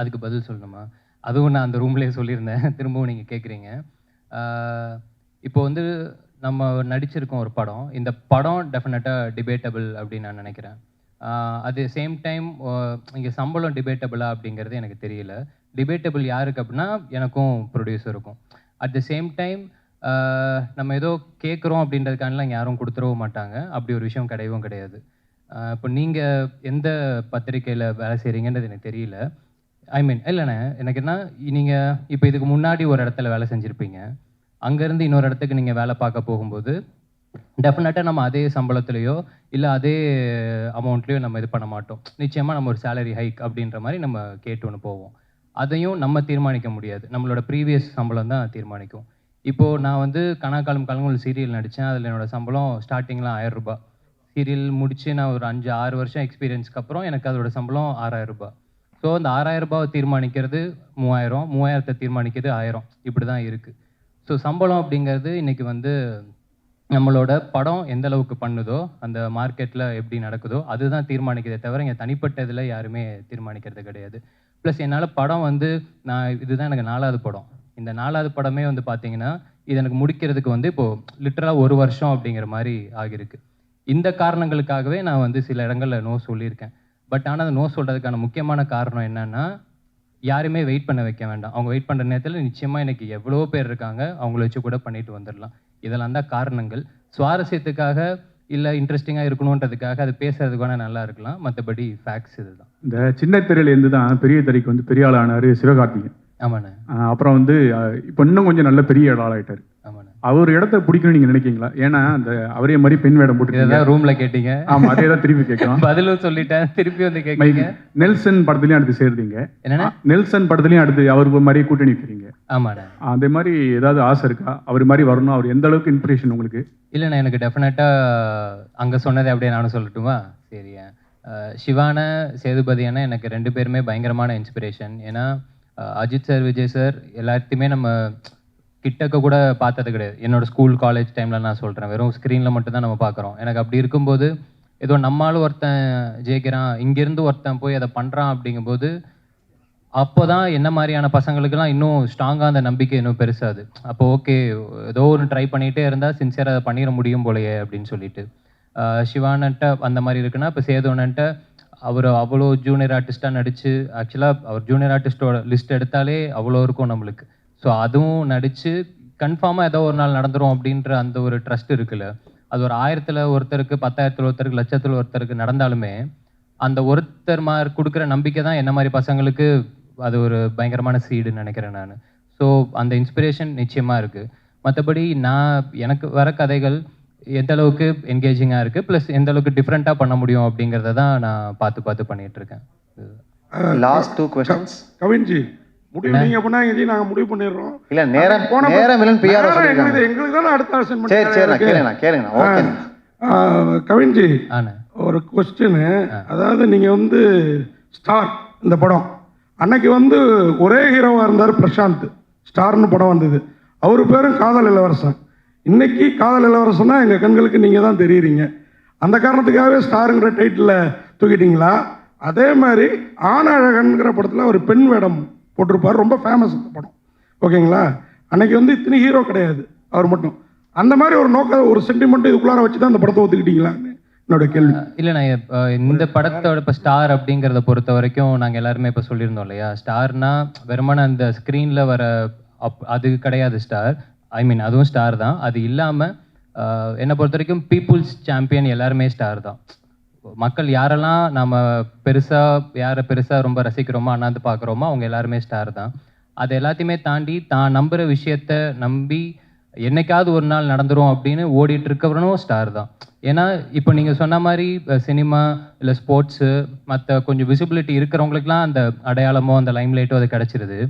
அதுக்கு பதில் சொல்லணுமா? அதுவும் நான் அந்த ரூம்லேயே சொல்லியிருந்தேன். திரும்பவும் நீங்கள் கேட்குறீங்க இப்போ வந்து நம்ம நடிச்சிருக்கோம் ஒரு படம். இந்த படம் டெஃபினட்டாக டிபேட்டபிள் அப்படின்னு நான் நினைக்கிறேன். அது சேம் டைம் இங்கே சம்பளம் டிபேட்டபிளா அப்படிங்கிறது எனக்கு தெரியல. டிபேட்டபிள் யாருக்கு அப்படின்னா எனக்கும் ப்ரொடியூசருக்கும் அட் த சேம் டைம் நம்ம ஏதோ கேட்குறோம் அப்படின்றதுக்கானலாம் இங்கே யாரும் கொடுத்துடவும் மாட்டாங்க. அப்படி ஒரு விஷயம் கிடையவும் கிடையாது. இப்போ நீங்கள் எந்த பத்திரிக்கையில் வேலை செய்கிறீங்கன்றது எனக்கு தெரியல. ஐ மீன் இல்லைண்ணே. எனக்கு என்ன நீங்கள் இப்போ இதுக்கு முன்னாடி ஒரு இடத்துல வேலை செஞ்சுருப்பீங்க. அங்கேருந்து இன்னொரு இடத்துக்கு நீங்கள் வேலை பார்க்க போகும்போது டெஃபினட்டாக நம்ம அதே சம்பளத்துலேயோ இல்லை அதே அமௌண்ட்லேயோ நம்ம இது பண்ண மாட்டோம். நிச்சயமாக நம்ம ஒரு சேலரி ஹைக் அப்படின்ற மாதிரி நம்ம கேட்டு ஒன்று போவோம். அதையும் நம்ம தீர்மானிக்க முடியாது. நம்மளோட ப்ரீவியஸ் சம்பளம் தான் தீர்மானிக்கும். இப்போது நான் வந்து கனாக்காலம் கலங்குள் சீரியல் நடித்தேன் அதில் என்னோடய சம்பளம் ஸ்டார்டிங்லாம் ஆயிரம் ரூபாய். சீரியல் முடித்து நான் ஒரு அஞ்சு ஆறு வருஷம் எக்ஸ்பீரியன்ஸ்க்கு அப்புறம் எனக்கு அதோட சம்பளம் ஆறாயிரம் ரூபாய். ஸோ அந்த ஆறாயிரம் ரூபாவை தீர்மானிக்கிறது மூவாயிரம் மூவாயிரத்தை தீர்மானிக்கிறது ஆயிரம். இப்படி தான் இருக்குது ஸோ சம்பளம் அப்படிங்கிறது இன்றைக்கி வந்து நம்மளோட படம் எந்த அளவுக்கு பண்ணுதோ அந்த மார்க்கெட்டில் எப்படி நடக்குதோ அதுதான் தீர்மானிக்கிறதே தவிர இங்கே தனிப்பட்ட இதில் யாருமே தீர்மானிக்கிறது கிடையாது. ப்ளஸ் என்னால் படம் வந்து நான் இதுதான் எனக்கு நாலாவது படம். இந்த நாலாவது படமே வந்து பார்த்தீங்கன்னா இது எனக்கு முடிக்கிறதுக்கு வந்து இப்போது லிட்டரலாக ஒரு வருஷம் அப்படிங்கிற மாதிரி ஆகியிருக்கு. இந்த காரணங்களுக்காகவே நான் வந்து சில இடங்களில் நோ சொல்லியிருக்கேன். பட் ஆனால் அந்த நோ சொல்கிறதுக்கான முக்கியமான காரணம் என்னன்னா யாருமே வெயிட் பண்ண வைக்க வேண்டாம். அவங்க வெயிட் பண்ணுற நேரத்தில் நிச்சயமாக எனக்கு எவ்வளோ பேர் இருக்காங்க. அவங்கள வச்சு கூட பண்ணிட்டு வந்துடலாம் இதெல்லாம் தான் காரணங்கள். சுவாரஸ்யத்துக்காக இல்லை இன்ட்ரெஸ்டிங்காக இருக்கணுன்றதுக்காக அது பேசுறதுக்கு வேணால் நல்லா இருக்கலாம். மற்றபடி ஃபேக்ட்ஸ் இதுதான். இந்த சின்ன திரையிலேருந்து தான் பெரிய திரைக்கு வந்து பெரிய ஆள் ஆனாரு சிவகார்த்திகேயன். ஆமாண்ணே. அப்புறம் வந்து இப்போ இன்னும் கொஞ்சம் நல்ல பெரிய ஆளாயிட்டாரு. அவர் இடத்த பிடிக்கணும்னு நீங்க நினைக்கிறீங்களா ஏன்னா அந்த அவரே மாதிரி பெண் வேடம் இதான் ரூமில் கேட்டீங்க. ஆமா அதே தான் திருப்பி கேட்கலாம் பதிலும் சொல்லிட்டேன். திருப்பி வந்து கேட்குறீங்க. நெல்சன் படத்துலயும் அடுத்து சேர்றீங்க என்னண்ணே நெல்சன் படத்துலயும் அடுத்து அவருக்கு மாதிரி கூட்டணி வைக்கிறீங்க. ஆமாண்ணே. அதே மாதிரி ஏதாவது ஆசை இருக்கா? அவர் மாதிரி வரணும். அவர் எந்த அளவுக்கு இன்ஸ்பிரேஷன் உங்களுக்கு? இல்லைண்ணா எனக்கு டெஃபினட்டாக அங்கே சொன்னதை அப்படியே நானும் சொல்லட்டுமா? சரி அஹ் சிவான சேதுபதி அண்ணா எனக்கு ரெண்டு பேருமே பயங்கரமான இன்ஸ்பிரேஷன் ஏன்னா அஜித் சார் விஜய் சார் எல்லாத்தையுமே நம்ம கிட்டக்க கூட பார்த்தது கிடையாது. என்னோட ஸ்கூல் காலேஜ் டைமில் நான் சொல்கிறேன் வெறும் ஸ்க்ரீனில் மட்டும்தான் நம்ம பார்க்குறோம். எனக்கு அப்படி இருக்கும்போது ஏதோ நம்மளும் ஒருத்தன் ஜெயிக்கிறான் இங்கேருந்து ஒருத்தன் போய் அதை பண்ணுறான் அப்படிங்கும்போது அப்போ தான் என்ன மாதிரியான பசங்களுக்கெல்லாம் இன்னும் ஸ்ட்ராங்காக அந்த நம்பிக்கை இன்னும் பெருசாது. அப்போ ஓகே ஏதோ ஒன்று ட்ரை பண்ணிகிட்டே இருந்தால் சின்சியராக அதை பண்ணிட முடியும் போலயே அப்படின்னு சொல்லிட்டு. சிவானன்ட்ட அந்த மாதிரி இருக்குன்னா இப்போ சேதுவனன்ட்ட அவர் அவ்வளோ ஜூனியர் ஆர்டிஸ்ட்டாக நடித்து ஆக்சுவலாக அவர் ஜூனியர் ஆர்டிஸ்ட்டோட லிஸ்ட் எடுத்தாலே அவ்வளோ இருக்கும் நம்மளுக்கு. ஸோ அதுவும் நடித்து கன்ஃபார்மாக ஏதோ ஒரு நாள் நடந்துரும் அப்படின்ற அந்த ஒரு ட்ரஸ்ட் இருக்குல்ல. அது ஒரு ஆயிரத்தில் ஒருத்தருக்கு பத்தாயிரத்தில் ஒருத்தருக்கு லட்சத்தில் ஒருத்தருக்கு நடந்தாலுமே அந்த ஒருத்தர் மாதிரி கொடுக்குற நம்பிக்கை தான் என்ன மாதிரி பசங்களுக்கு அது ஒரு பயங்கரமான சீடுன்னு நினைக்கிறேன் நான். ஸோ அந்த இன்ஸ்பிரேஷன் நிச்சயமாக இருக்குது மற்றபடி நான் எனக்கு வர கதைகள் எந்த அளவுக்கு என்கேஜிங்காக இருக்குது ப்ளஸ் எந்த அளவுக்கு டிஃப்ரெண்ட்டாக பண்ண முடியும் அப்படிங்கிறத தான் நான் பார்த்து பார்த்து பண்ணிட்டு இருக்கேன். லாஸ்ட் டூ கொஸ்டின்ஸ் கவின்ஜி முடிவு நீங்க பண்ணாங்க ஜி நாங்க முடிவு பண்ணிடுறோம். இல்ல நேரம் போன நேரம் பிஆர் எங்களுக்கு எங்களுக்கு தானே அடுத்த அசைன்மெண்ட் சரி சரி கேளுங்க கேளுங்க ஓகே கவின்ஜி ஆண்ணே ஒரு கொஸ்டின் அதாவது நீங்க வந்து ஸ்டார் இந்த படம். அன்னைக்கு வந்து ஒரே ஹீரோவா இருந்தார் பிரசாந்த். ஸ்டார்னு படம் வந்தது. அவர் பேரும் காதல் இளவரசன். இன்னைக்கு காதல் இளவரசனா எங்க கண்களுக்கு நீங்க தான் தெரியுறீங்க. அந்த காரணத்துக்காகவே ஸ்டாருங்கிற டைட்டில் தூக்கிட்டீங்களா? அதே மாதிரி ஆணழகன்கிற படத்தில் ஒரு பெண் வேடம் போட்டிருப்பார். ரொம்ப ஃபேமஸ் அந்த படம். ஓகேங்களா அன்னைக்கு வந்து இத்தனை ஹீரோ கிடையாது. அவர் மட்டும். அந்த மாதிரி ஒரு நோக்க ஒரு சென்டிமெண்ட் இதுக்குள்ளார வச்சு தான் அந்த படத்தை ஒத்துக்கிட்டீங்களான்னு என்னோட கேள்வி. இல்லை நான் இந்த படத்தோட இப்போ ஸ்டார் அப்படிங்கிறத பொறுத்த வரைக்கும் நாங்கள் எல்லாருமே இப்போ சொல்லியிருந்தோம் இல்லையா? ஸ்டார்னா வெறுமனே அந்த ஸ்க்ரீனில் வர அப் அது கிடையாது ஸ்டார் ஐ மீன் அதுவும் ஸ்டார் தான். அது இல்லாமல் என்னை பொறுத்த வரைக்கும் பீப்புள்ஸ் சாம்பியன் எல்லாருமே ஸ்டார் தான். மக்கள் யாரெல்லாம் நம்ம பெருசாக யாரை பெருசாக ரொம்ப ரசிக்கிறோமோ அண்ணாந்து பார்க்குறோமோ அவங்க எல்லாருமே ஸ்டார் தான். அது எல்லாத்தையுமே தாண்டி தான் நம்புகிற விஷயத்த நம்பி என்னைக்காவது ஒரு நாள் நடந்துரும் அப்படின்னு ஓடிட்டு இருக்கவனும் ஸ்டார் தான். ஏன்னா இப்போ நீங்கள் சொன்ன மாதிரி சினிமா இல்லை ஸ்போர்ட்ஸு மற்ற கொஞ்சம் விசிபிலிட்டி இருக்கிறவங்களுக்குலாம் அந்த அடையாளமோ அந்த லைம்லைட்டோ அது கிடச்சிருது.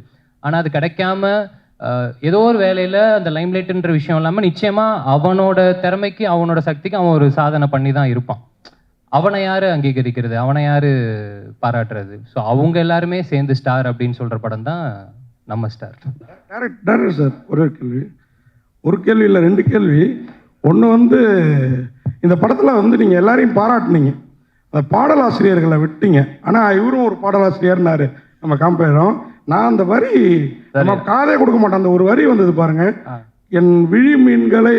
ஆனால் அது கிடைக்காம ஏதோ ஒரு வேலையில் அந்த லைம்லைட்டுன்ற விஷயம் இல்லாமல் நிச்சயமாக அவனோட திறமைக்கு அவனோட சக்திக்கு அவன் ஒரு சாதனை பண்ணி தான் இருப்பான். அவனை யாரு அங்கீகரிக்கிறது? அவனை யாரு பாராட்டுறது? ஸோ அவங்க எல்லாருமே சேர்ந்து ஸ்டார் அப்படின்னு சொல்ற படம் தான் நம்ம ஸ்டார் டேரக்ட் சார் ஒரே கேள்வி. ஒரு கேள்வி இல்லை ரெண்டு கேள்வி. ஒன்று வந்து இந்த படத்தில் வந்து நீங்கள் எல்லாரையும் பாராட்டுனீங்க. அந்த பாடலாசிரியர்களை விட்டீங்க. ஆனால் இவரும் ஒரு பாடலாசிரியர்னாரு. நம்ம காம்பேரும் நான் அந்த வரி நம்ம காதே கொடுக்க மாட்டோம் அந்த ஒரு வரி வந்தது பாருங்க. என் விழி மீன்களை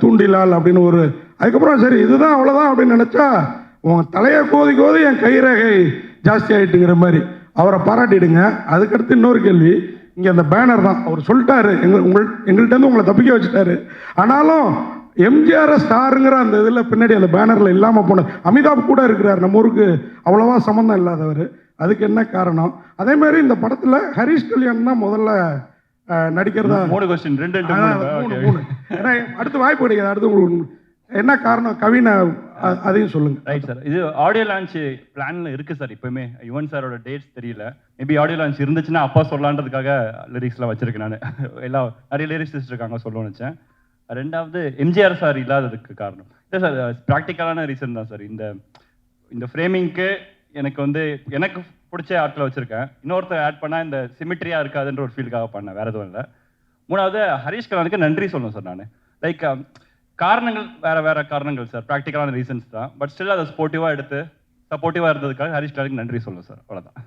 தூண்டிலால் அப்படின்னு ஒரு அதுக்கப்புறம் சரி இதுதான் அவ்வளோதான் அப்படின்னு நினச்சா உன் தலையை கோதி கோதி என் கைரேகை ஜாஸ்தி ஆயிட்டுங்கிற மாதிரி அவரை பாராட்டிடுங்க. அதுக்கடுத்து இன்னொரு கேள்வி இங்கே அந்த பேனர் தான். அவர் சொல்லிட்டாரு எங்கள் உங்கள் எங்கள்கிட்ட இருந்து உங்களை தப்பிக்க வச்சுட்டாரு. ஆனாலும் எம்ஜிஆர் ஸ்டாருங்கிற அந்த இதில் பின்னாடி அந்த பேனரில் இல்லாமல் போனது அமிதாப் கூட இருக்கிறார் நம்ம ஊருக்கு. அவ்வளோவா சம்மந்தம் இல்லாதவர். அதுக்கு என்ன காரணம்? அதே மாதிரி இந்த படத்தில் ஹரிஷ் கல்யாண் தான் முதல்ல நடிக்கிறதா? மூணு கொஸ்டின் ரெண்டு மூணு. ஏன்னா அடுத்து வாய்ப்பு கிடைக்காது அடுத்து உங்களுக்கு என்ன காரணம்? கவினை அதையும் சொல்லுங்க. ரைட் சார் இது ஆடியோ லான்ச் பிளான்ல இருக்கு சார் இப்பவுமே யுவன் சாரோட டேட்ஸ் தெரியல. மேபி ஆடியோ லான்ச் இருந்துச்சுன்னா அப்பா சொல்லலான்றதுக்காக லிரிக்ஸ்லாம் வச்சிருக்கேன் நான். எல்லாம் நிறைய லிரிக்ஸ் இருக்காங்க சொல்லணும்னு நினச்சேன். ரெண்டாவது எம்ஜிஆர் சார் இல்லாததுக்கு காரணம். இல்லை சார் ப்ராக்டிக்கலான ரீசன் தான் சார் இந்த இந்த ஃப்ரேமிங்க்கு எனக்கு வந்து எனக்கு பிடிச்ச ஆட்களை வச்சிருக்கேன். இன்னொருத்தர் ஆட் பண்ணால் இந்த சிமிட்ரியாக இருக்காதுன்ற ஒரு ஃபீலுக்காக பண்ணேன். வேறு எதுவும் இல்லை. மூணாவது ஹரிஷ் கலானுக்கு நன்றி சொல்லணும் சார் நான். லைக் காரணங்கள் வேற வேற காரணங்கள் சார் ப்ராக்டிக்கலான ரீசன்ஸ் தான். பட் ஸ்டில் அதை ஸ்போர்ட்டிவாக எடுத்து சப்போர்ட்டிவாக இருந்ததுக்காக ஹரிஷ் கலானுக்கு நன்றி சொல்லணும் சார் அவ்வளோதான்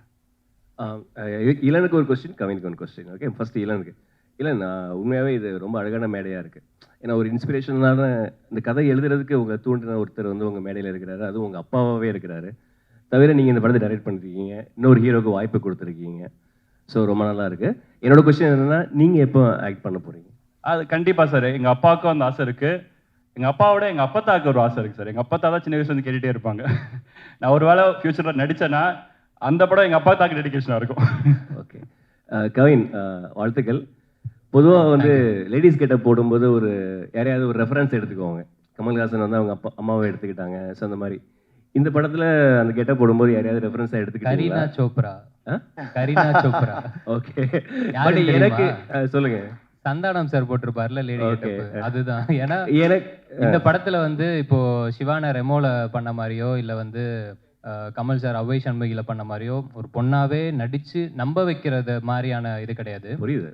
இளனுக்கு ஒரு கொஸ்டின் கவினுக்கு ஒரு கொஸ்டின் ஓகே ஃபர்ஸ்ட் இளனுக்கு. இளன் ஆஹ் உண்மையாவே இது ரொம்ப அழகான மேடையா இருக்கு. ஏன்னா ஒரு இன்ஸ்பிரேஷனான இந்த கதை எழுதுறதுக்கு உங்க தூண்டின ஒருத்தர் வந்து உங்க மேடையில இருக்கிறாரு. அதுவும் உங்க அப்பாவாவே இருக்கிறாரு. தவிர நீங்க இந்த படத்தை டைரக்ட் பண்ணிருக்கீங்க. இன்னொரு ஹீரோக்கு வாய்ப்பு கொடுத்துருக்கீங்க. ஸோ ரொம்ப நல்லா இருக்கு. என்னோட கொஸ்டின் என்னன்னா நீங்க எப்போ ஆக்ட் பண்ண போறீங்க? அது கண்டிப்பா சார் எங்க அப்பாவுக்கும் அந்த ஆசை இருக்கு. எங்க அப்பாவோட எங்க அப்பத்தாக்கு ஒரு ஆசை இருக்கு சார். எங்க அப்பத்தா தான் சின்ன வயசுல இருந்து கேட்டுட்டே இருப்பாங்க. நான் ஒரு வேளை ஃபியூச்சர்ல நடிச்சேன்னா அந்த படம் எங்க அப்பா தாக்கு டெடிகேஷனா இருக்கும். ஓகே கவின் ஆஹ் வாழ்த்துக்கள். பொதுவாக வந்து லேடிஸ் கெட்ட போடும்போது ஒரு யாரையாவது ஒரு ரெஃபரன்ஸ் எடுத்துக்குவாங்க கமல்ஹாசன் வந்து அவங்க அப்பா அம்மாவை எடுத்துக்கிட்டாங்க. ஸோ அந்த மாதிரி. இந்த படத்துல அந்த கெட்ட போடும்போது யாரையாவது ரெஃபரன்ஸாக கரீனா எடுத்துக்கிட்டீங்களா சோப்ரா? கரீனா சோப்ரா. ஓகே? எனக்கு ஆஹ் சொல்லுங்க. சந்தானம் சார் போட்டிருப்பார்ல லேடி. அதுதான். ஏன்னா இந்த படத்துல வந்து இப்போ சிவான ரெமோல பண்ண மாதிரியோ இல்ல வந்து கமல் சார் அவ்வை சண்முகில பண்ண மாதிரியோ ஒரு பொண்ணாவே நடிச்சு நம்ப வைக்கிறது மாதிரியான இது கிடையாது.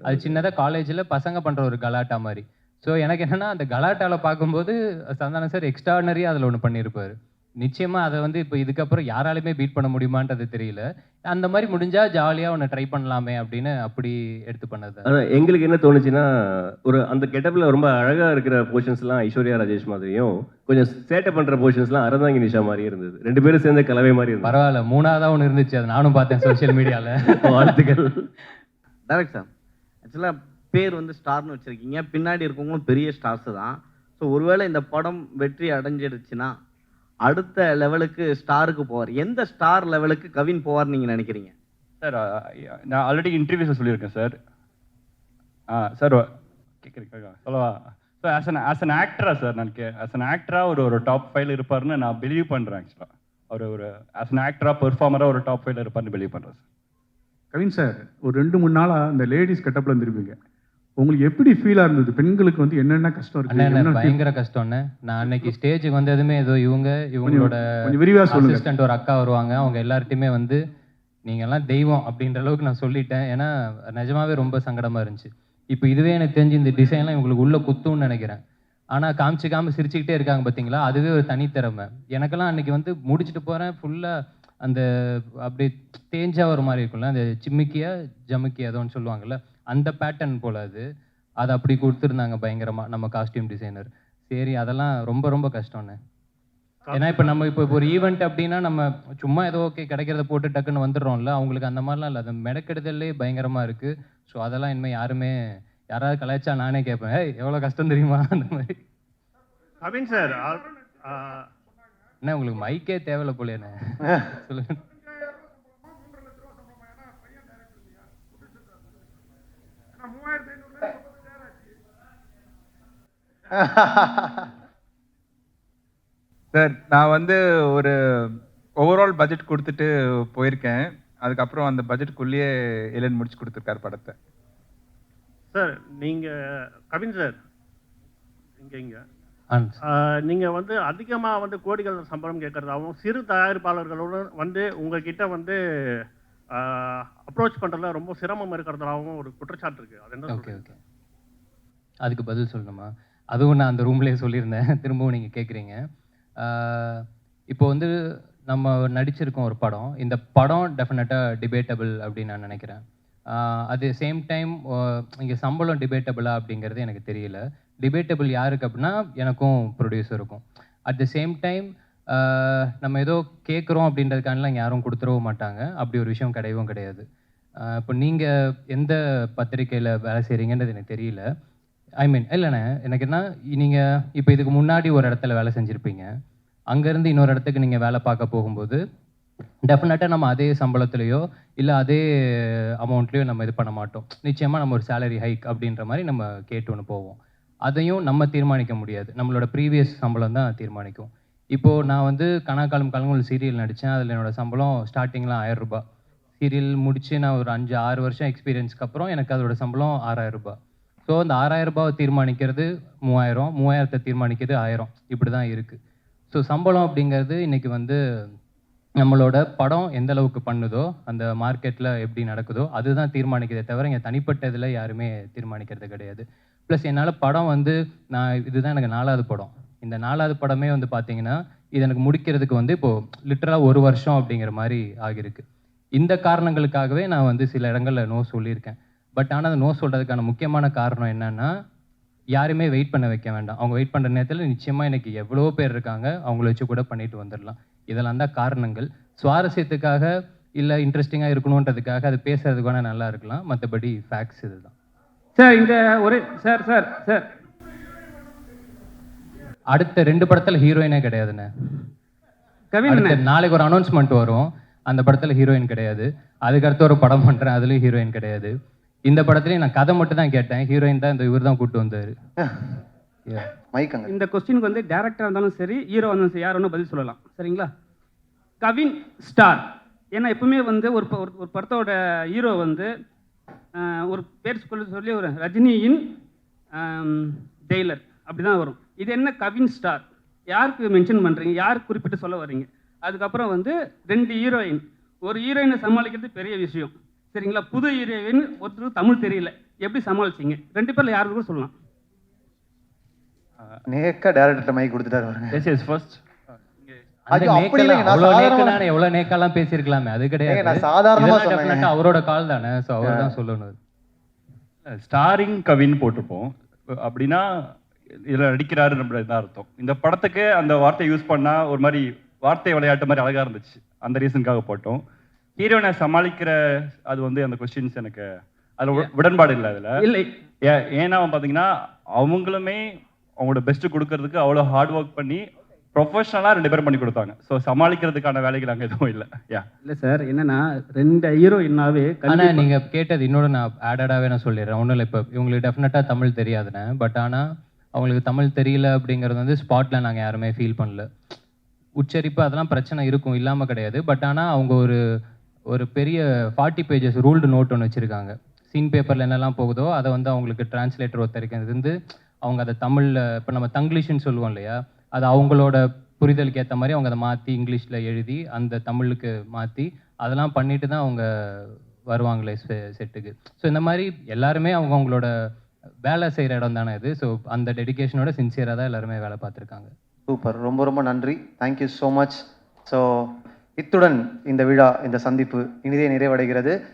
அது சின்னதா காலேஜ்ல பசங்க பண்ற ஒரு கலாட்டா மாதிரி. ஸோ எனக்கு என்னன்னா அந்த கலாட்டால பார்க்கும்போது சந்தானம் சார் எக்ஸ்ட்ரானரியா அதுல ஒண்ணு பண்ணியிருப்பாரு நிச்சயமா அதை வந்து இப்போ இதுக்கப்புறம் யாராலுமே பீட் பண்ண முடியுமான்றது தெரியல. அந்த மாதிரி முடிஞ்சா ஜாலியா ஒன்று ட்ரை பண்ணலாமே அப்படின்னு அப்படி எடுத்து பண்ணது. அதான் எங்களுக்கு என்ன தோணுச்சுன்னா ஒரு அந்த கெட்டப்ல ரொம்ப அழகா இருக்கிற போர்ஷன்ஸ்லாம் ஐஸ்வர்யா ராஜேஷ் மாதிரியும் கொஞ்சம் சேட்டை பண்ற போர்ஷன்ஸ்லாம் அரந்தாங்கி நிஷா மாதிரி இருந்தது. ரெண்டு பேரும் சேர்ந்த கலவை மாதிரி இருந்தது. பரவாயில்ல மூணாவதா ஒன்று இருந்துச்சு அது நானும் பார்த்தேன் சோஷியல் மீடியால வாழ்த்துக்கள். டேரக்ட் சார் ஆக்சுவலாக பேர் வந்து ஸ்டார்னு வச்சுருக்கீங்க. பின்னாடி இருக்கவங்களும் பெரிய ஸ்டார்ஸ் தான். ஸோ ஒருவேளை இந்த படம் வெற்றி அடைஞ்சிடுச்சுன்னா அடுத்த லெவலுக்கு ஸ்டாருக்கு போவார். எந்த ஸ்டார் லெவலுக்கு கவின் போவார் நீங்கள் நினைக்கிறீங்க? சார் நான் ஆல்ரெடி இன்டர்வியூஸில் சொல்லியிருக்கேன் சார். ஆ சார் சொல்லவா? So as an as an ஆக்டரா sir நான் கே ஆஸ் அன் ஆக்டராக ஒரு ஒரு டாப் ஃபைவ்ல இருப்பாருன்னு நான் பிலீவ் பண்ணுறேன் ஆக்சுவலாக அவர் ஒரு ஆஸ் அன் ஆக்டராக பெர்ஃபார்மராக ஒரு டாப் ஃபைவ்ல இருப்பார்னு பிலீவ் பண்ணுறேன் சார். கவின் சார் ஒரு ரெண்டு மூணு நாளா இந்த லேடிஸ் கெட்டப்ல இருந்திருப்பீங்க உங்களுக்கு எப்படி ஃபீலா இருந்தது? பெண்களுக்கு வந்து என்னென்ன கஷ்டம் இருக்கு? பயங்கர கஷ்டம்ண்ணே நான் அன்னைக்கு ஸ்டேஜுக்கு வந்ததுமே ஏதோ இவங்க இவங்களோட விரிவா அசிஸ்டன்ட் ஒரு அக்கா வருவாங்க. அவங்க எல்லார்ட்டையுமே வந்து நீங்க எல்லாம் தெய்வம் அப்படின்ற அளவுக்கு நான் சொல்லிட்டேன். ஏன்னா நிஜமாவே ரொம்ப சங்கடமா இருந்துச்சு. இப்போ இதுவே எனக்கு தெரிஞ்சு இந்த டிசைன்லாம் இவங்களுக்கு உள்ள குத்தும்னு நினைக்கிறேன். ஆனா காமிச்சிக்காம சிரிச்சுக்கிட்டே இருக்காங்க பாத்தீங்களா? அதுவே ஒரு தனித்திறமை எனக்கெல்லாம் அன்னைக்கு வந்து முடிச்சுட்டு போறேன். ஃபுல்லா அந்த அப்படியே தேஞ்சா ஒரு மாதிரி இருக்கும்ல அந்த சிம்மிக்கியா ஜமுக்கியா ஏதோன்னு சொல்லுவாங்கல்ல? அந்த பேட்டர்ன் போல அது. அது அப்படி கொடுத்துருந்தாங்க பயங்கரமா நம்ம காஸ்டியூம் டிசைனர் சரி அதெல்லாம் ரொம்ப ரொம்ப கஷ்டம்ண்ணே ஏன்னா இப்போ நம்ம இப்போ ஒரு ஈவெண்ட் அப்படின்னா நம்ம சும்மா ஏதோ ஓகே கிடைக்கிறத போட்டு டக்குன்னு வந்துடுறோம்ல. அவங்களுக்கு அந்த மாதிரிலாம் இல்லை. அது மெனக்கெடுதல்லே பயங்கரமா இருக்கு. ஸோ அதெல்லாம் இனிமேல் யாருமே யாராவது கலாய்ச்சா நானே கேட்பேன். ஏய் எவ்வளோ கஷ்டம் தெரியுமா? அந்த மாதிரி. கவின் சார் என்ன உங்களுக்கு மைக்கே தேவையில்ல போலேண்ணே சொல்லுங்க. சார் நான் வந்து ஒரு ஓவரால் பட்ஜெட் கொடுத்துட்டு போயிருக்கேன். அதுக்கப்புறம் அந்த பட்ஜெட்டுக்குள்ளேயே இளன் முடிச்சு கொடுத்துருக்காரு படத்தை. சார் நீங்க கவின் சார். இங்க இங்க. நீங்க வந்து அதிகமா வந்து கோடிகள் சம்பளம் கேட்கறதாகவும் சிறு தயாரிப்பாளர்களோட வந்து உங்ககிட்ட வந்து அப்ரோச் பண்றதுல ரொம்ப சிரமம் இருக்கிறதாகவும் ஒரு குற்றச்சாட்டு இருக்கு. அது என்ன ஓகே சொல்றீங்க? ஓகே. அதுக்கு பதில் சொல்லணுமா? அதுவும் நான் அந்த ரூம்லேயே சொல்லியிருந்தேன். திரும்பவும் நீங்கள் கேட்குறீங்க. இப்போ வந்து நம்ம நடிச்சிருக்கோம் ஒரு படம். இந்த படம் டெஃபினட்டாக டிபேட்டபிள் அப்படின்னு நான் நினைக்கிறேன். அது சேம் டைம் இங்கே சம்பளம் டிபேட்டபிளா அப்படிங்கிறது எனக்கு தெரியல. டிபேட்டபிள் யாருக்கு அப்படின்னா எனக்கும் ப்ரொடியூசருக்கும் அட் த சேம் டைம் நம்ம ஏதோ கேட்குறோம் அப்படின்றதுக்கானலாம் யாரும் கொடுத்துடவும் மாட்டாங்க. அப்படி ஒரு விஷயம் கிடையவும் கிடையாது. இப்போ நீங்கள் எந்த பத்திரிக்கையில் வேலை செய்கிறீங்கன்றது எனக்கு தெரியல. ஐ மீன் இல்லைண்ணே. எனக்கு என்ன நீங்கள் இப்போ இதுக்கு முன்னாடி ஒரு இடத்துல வேலை செஞ்சுருப்பீங்க. அங்கேருந்து இன்னொரு இடத்துக்கு நீங்கள் வேலை பார்க்க போகும்போது டெஃபினட்டாக நம்ம அதே சம்பளத்துலேயோ இல்லை அதே அமௌண்ட்லேயோ நம்ம இது பண்ண மாட்டோம். நிச்சயமாக நம்ம ஒரு சேலரி ஹைக் அப்படின்ற மாதிரி நம்ம கேட்டு ஒன்று போவோம். அதையும் நம்ம தீர்மானிக்க முடியாது. நம்மளோட ப்ரீவியஸ் சம்பளம் தான் தீர்மானிக்கும். இப்போது நான் வந்து கணக்காலம் கலங்குள் சீரியல் நடித்தேன் அதில் என்னோடய சம்பளம் ஸ்டார்டிங்லாம் ஆயிரம் ரூபாய். சீரியல் முடித்து நான் ஒரு அஞ்சு ஆறு வருஷம் எக்ஸ்பீரியன்ஸ்க்கு அப்புறம் எனக்கு அதோட சம்பளம் ஆறாயிரம் ரூபாய். ஸோ அந்த ஆறாயிரம் ரூபாவை தீர்மானிக்கிறது மூவாயிரம் மூவாயிரத்தை தீர்மானிக்கிறது ஆயிரம். இப்படி தான் இருக்குது ஸோ சம்பளம் அப்படிங்கிறது இன்றைக்கி வந்து நம்மளோட படம் எந்த அளவுக்கு பண்ணுதோ அந்த மார்க்கெட்டில் எப்படி நடக்குதோ அதுதான் தீர்மானிக்கிறதே தவிர இங்கே தனிப்பட்ட இதில் யாருமே தீர்மானிக்கிறது கிடையாது. ப்ளஸ் என்னால் படம் வந்து நான் இதுதான் எனக்கு நாலாவது படம். இந்த நாலாவது படமே வந்து பார்த்தீங்கன்னா இது எனக்கு முடிக்கிறதுக்கு வந்து இப்போது லிட்டரலாக ஒரு வருஷம் அப்படிங்கிற மாதிரி ஆகியிருக்கு. இந்த காரணங்களுக்காகவே நான் வந்து சில இடங்களில் நோ சொல்லியிருக்கேன். பட் ஆனால் அந்த நோ சொல்கிறதுக்கான முக்கியமான காரணம் என்னன்னா யாருமே வெயிட் பண்ண வைக்க வேண்டாம். அவங்க வெயிட் பண்ணுற நேரத்தில் நிச்சயமாக எனக்கு எவ்வளோ பேர் இருக்காங்க. அவங்கள வச்சு கூட பண்ணிட்டு வந்துடலாம் இதெல்லாம் தான் காரணங்கள். சுவாரஸ்யத்துக்காக இல்லை இன்ட்ரெஸ்டிங்காக இருக்கணுன்றதுக்காக அது பேசுறதுக்கு வேணால் நல்லா இருக்கலாம். மற்றபடி ஃபேக்ட்ஸ் இதுதான். சார் இந்த ஒரே சார் சார் சார் அடுத்த ரெண்டு படத்தில் ஹீரோயினே கிடையாதுண்ணே. கவின் நாளைக்கு ஒரு அனௌன்ஸ்மெண்ட் வரும். அந்த படத்தில் ஹீரோயின் கிடையாது. அதுக்கு அடுத்து ஒரு படம் பண்ணுறேன் அதுலேயும் ஹீரோயின் கிடையாது. இந்த படத்துலையும் நான் கதை மட்டும் தான் கேட்டேன். ஹீரோயின் தான் இந்த இவர் தான் கூப்பிட்டு வந்தார். மைக் அங்க. இந்த கொஸ்டினுக்கு வந்து டேரக்டராக இருந்தாலும் சரி ஹீரோ இருந்தாலும் சரி யார் வேணும் பதில் சொல்லலாம். சரிங்களா? கவின் ஸ்டார். ஏன்னா எப்பவுமே வந்து ஒரு ப- ஒரு- படத்தோட ஹீரோ வந்து ஒரு பேர் சொல்லி சொல்லி ஒரு ரஜினியின் டெய்லர் அப்படி தான் வரும். இது என்ன கவின் ஸ்டார்? யாருக்கு மென்ஷன் பண்ணுறீங்க யாருக்கு குறிப்பிட்டு சொல்ல வர்றீங்க? அதுக்கப்புறம் வந்து ரெண்டு ஹீரோயின் ஒரு ஹீரோயினை சமாளிக்கிறது பெரிய விஷயம். சரிங்களா? புது ஹீரோயின் ஒருத்தருக்கு தமிழ் தெரியல. எப்படி சமாளிச்சீங்க? ரெண்டு பேரில் யாருக்கு கூட சொல்லலாம். நேக்கா டேரக்டர் மைக் கொடுத்துட்டாரு பாருங்க. எஸ் எஸ் ஃபர்ஸ்ட் ஐயோ, அப்படி நான் பேசியிருக்கலாமே அது கிடையாது. நான் சாதாரணமா அவரோட கால் தானே ஸோ அவர் தான் சொல்லணும் ஸ்டாரிங் கவின்னு போட்டிருப்போம். அப்படின்னா இதில் நடிக்கிறாரு தான் அர்த்தம். இந்த படத்துக்கு அந்த வார்த்தை யூஸ் பண்ணா ஒரு மாதிரி வார்த்தை விளையாட்டு மாதிரி அழகா இருந்துச்சு. அந்த ரீசனுக்காக போட்டோம். ஹீரோனை சமாளிக்கிற அது வந்து அந்த கொஸ்டின்ஸ் எனக்கு அதில் உடன்பாடு இல்லை அதில். இல்லை. ஏ ஏன்னா பார்த்தீங்கன்னா அவங்களுமே அவங்களோட பெஸ்ட் கொடுக்கறதுக்கு அவ்வளோ ஹார்ட் ஒர்க் பண்ணி ப்ரொஃபஷனலாக ரெண்டு பேரும் பண்ணி கொடுத்தாங்க. ஸோ சமாளிக்கிறதுக்கான வேலைகள் அங்கே எதுவும் இல்லை. யா இல்லை சார் என்னன்னா ரெண்டு ஹீரோயின்னாவே ஆனா நீங்க கேட்டது இன்னொரு நான் ஆடடாவே நான் சொல்லிடுறேன். ஒன்றும் இல்லை இப்போ இவங்களுக்கு டெஃபினட்டாக தமிழ் தெரியாதுண்ணே பட் ஆனா அவங்களுக்கு தமிழ் தெரியல அப்படிங்கிறது வந்து ஸ்பாட்ல நாங்க யாருமே ஃபீல் பண்ணல. உச்சரிப்பு அதெல்லாம் பிரச்சனை இருக்கும் இல்லாம கிடையாது. பட் ஆனா அவங்க ஒரு ஒரு பெரிய ஃபார்ட்டி பேஜஸ் ரூல்டு நோட் ஒன்று வச்சுருக்காங்க. சீன் பேப்பரில் என்னெல்லாம் போகுதோ அதை வந்து அவங்களுக்கு டிரான்ஸ்லேட்டர் ஒருத்தருக்கு இருந்து அவங்க அதை தமிழில் இப்போ நம்ம தங்கிலீஷ்னு சொல்லுவோம் இல்லையா? அது அவங்களோட புரிதலுக்கு ஏற்ற மாதிரி அவங்க அதை மாற்றி இங்கிலீஷில் எழுதி அந்த தமிழுக்கு மாற்றி அதெல்லாம் பண்ணிட்டு தான் அவங்க வருவாங்களே செட்டுக்கு. ஸோ இந்த மாதிரி எல்லாருமே அவங்க அவங்களோட வேலை செய்கிற இடம் தானே இது. ஸோ அந்த டெடிகேஷனோட சின்சியராக தான் எல்லாருமே வேலை பார்த்துருக்காங்க. சூப்பர் ரொம்ப ரொம்ப நன்றி. தேங்க்யூ ஸோ மச் ஸோ இத்துடன் இந்த விழா இந்த சந்திப்பு இனிதே நிறைவடைகிறது.